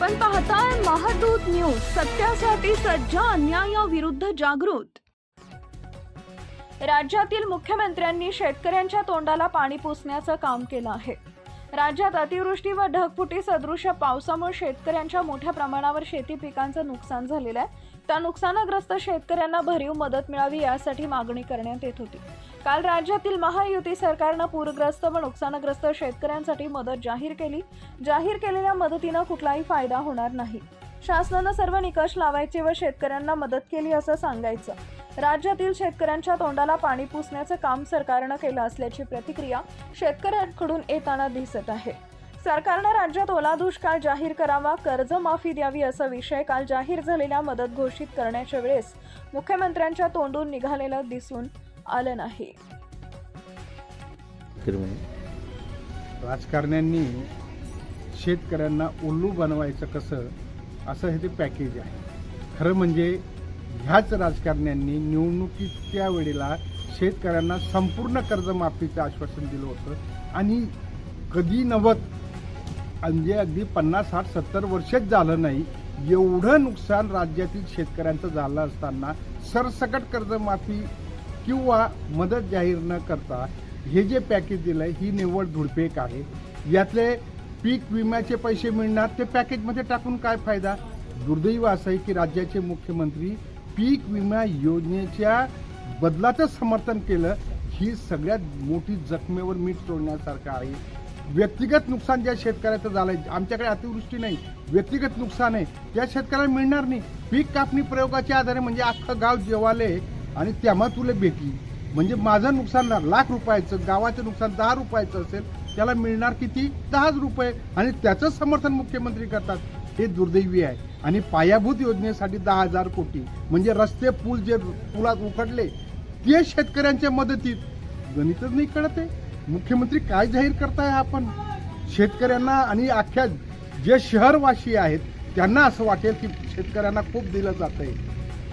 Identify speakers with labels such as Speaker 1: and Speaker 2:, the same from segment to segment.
Speaker 1: आपण पाहताय महादूत न्यूज सत्यासाठी सज्ज अन्यायाविरुद्ध जागृत. राज्यातील मुख्यमंत्र्यांनी शेतकऱ्यांच्या तोंडाला पाणी पुसण्याचं काम केलं आहे. राज्यात अतिवृष्टी व ढगफुटी सदृश पावसामुळे शेतकऱ्यांच्या मोठ्या प्रमाणावर शेती पिकांचं नुकसान झालेलं आहे. त्या नुकसानग्रस्त शेतकऱ्यांना भरीव मदत मिळावी यासाठी मागणी करण्यात येत होती. काल राज्यातील महायुती सरकारनं पूरग्रस्त व नुकसानग्रस्त शेतकऱ्यांसाठी मदत जाहीर केली. जाहीर केलेल्या मदतीनं कुठलाही फायदा होणार नाही. शासनानं सर्व निकष लावायचे व शेतकऱ्यांना मदत केली असं सांगायचं. राज्यातील शेतकऱ्यांच्या तोंडाला पाणी पुसण्याचं काम सरकारनं केलं असल्याची प्रतिक्रिया शेतकऱ्यांकडून येताना दिसत आहे. सरकारनं राज्यात ओला दुष्काळ जाहीर करावा कर्जमाफी द्यावी असा विषय काल जाहीर झालेल्या मदत घोषित करण्याच्या वेळेस मुख्यमंत्र्यांच्या तोंडून निघालेलं दिसून आलं नाही.
Speaker 2: राजकारण्यांनी शेतकऱ्यांना उल्लू बनवायचं कसं असं हे ते पॅकेज आहे. खरं म्हणजे ह्याच राजकारण्यांनी निवडणुकीच्या वेळेला शेतकऱ्यांना संपूर्ण कर्जमाफीचं आश्वासन दिलं होतं. आणि कधी नव्वद म्हणजे अगदी पन्नास साठ सत्तर वर्षच झालं नाही एवढं नुकसान राज्यातील शेतकऱ्यांचं झालं असताना सरसकट कर्जमाफी किंवा मदत जाहीर न करता हे जे पॅकेज दिलं आहे ही निव्वळ धुडपेक आहे. यातले पीक विम्याचे पैसे मिळणार ते पॅकेजमध्ये टाकून काय फायदा? दुर्दैव असं आहे की राज्याचे मुख्यमंत्री पीक विमा योजनेच्या बदलाचं समर्थन केलं ही सगळ्यात मोठी जखमेवर मीठ तोडण्यासारखं आहे. व्यक्तिगत नुकसान ज्या शेतकऱ्याचं झालंय आमच्याकडे अतिवृष्टी नाही. व्यक्तिगत नुकसान आहे. त्या शेतकऱ्याला मिळणार नाही. पीक कापणी प्रयोगाच्या आधारे म्हणजे अख्खं गाव जेवाले आणि तेव्हा तुला भेटली म्हणजे माझं नुकसान लाख रुपयाचं गावाचं नुकसान दहा रुपयाचं असेल त्याला मिळणार किती? दहाच रुपये. आणि त्याचं समर्थन मुख्यमंत्री करतात. हे दुर्दैवी आहे. आणि पायाभूत योजनेसाठी दहा हजार कोटी. म्हणजे रस्ते पूल जे पुलात उखडले ते शेतकऱ्यांच्या मदतीत. गणितच नाही कळत आहे. मुख्यमंत्री काय जाहीर करताय आपण? शेतकऱ्यांना आणि अख्ख्या जे शहरवासी आहेत त्यांना असं वाटेल की शेतकऱ्यांना खूप दिलं जात आहे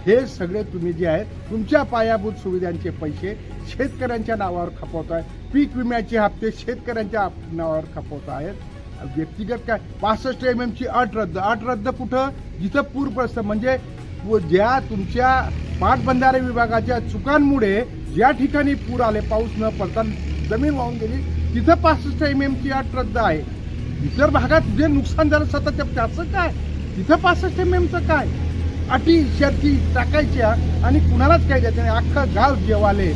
Speaker 2: हे सगळे तुम्ही जे आहेत तुमच्या पायाभूत सुविधांचे पैसे शेतकऱ्यांच्या नावावर खपवत आहे पीक विम्याचे हप्ते शेतकऱ्यांच्या नावावर खपवत आहेत. व्यक्तिगत काय? पासष्ट एम एमची अट रद्द. अट रद्द कुठं? जिथं पूरग्रस्त म्हणजे ज्या तुमच्या पाटबंधारे विभागाच्या चुकांमुळे ज्या ठिकाणी पूर आले पाऊस न पडता जमीन वाहून गेली तिथं पासष्ट एम एमची अट रद्द आहे. इतर भागात जे नुकसान झालं सतत त्याचं काय? तिथं पासष्ट एम एमचं काय? अटी शर्ती टाकायच्या आणि कुणालाच काय द्यायचं नाही. अख्खं गाव जेवाले.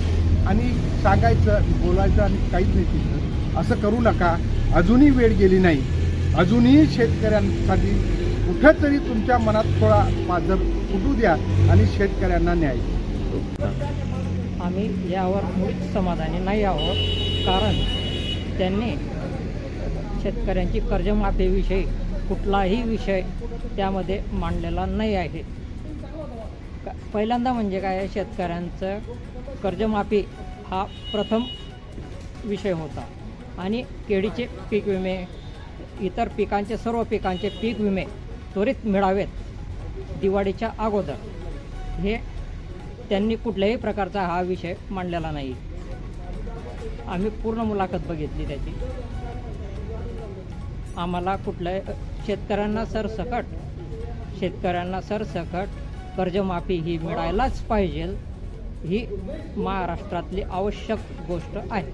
Speaker 2: आणि सांगायचं बोलायचं आणि काहीच नाही तिथं. असं करू नका. अजूनही वेळ गेली नाही. अजूनही शेतकऱ्यांसाठी कुठंतरी तुमच्या मनात थोडा पाजर फुटू द्या आणि शेतकऱ्यांना न्याय.
Speaker 3: आम्ही यावर मुळीच समाधानी नाही आहोत. कारण त्यांनी शेतकऱ्यांची कर्जमाफीविषयी कुठलाही विषय त्यामध्ये मांडलेला नाही आहे. पहिल्यांदा म्हणजे काय शेतकऱ्यांचं कर्जमाफी हा प्रथम विषय होता. आणि केळीचे पीक विमे इतर पिकांचे सर्व पिकांचे पीक विमे त्वरित मिळावेत दिवाळीच्या अगोदर. हे त्यांनी कुठल्याही प्रकारचा हा विषय मांडलेला नाही. आम्ही पूर्ण मुलाखत बघितली त्याची. आम्हाला कुठल्या शेतकऱ्यांना सरसकट शेतकऱ्यांना सरसकट कर्जमाफी ही मिळायलाच पाहिजे ही महाराष्ट्रातली आवश्यक गोष्ट आहे.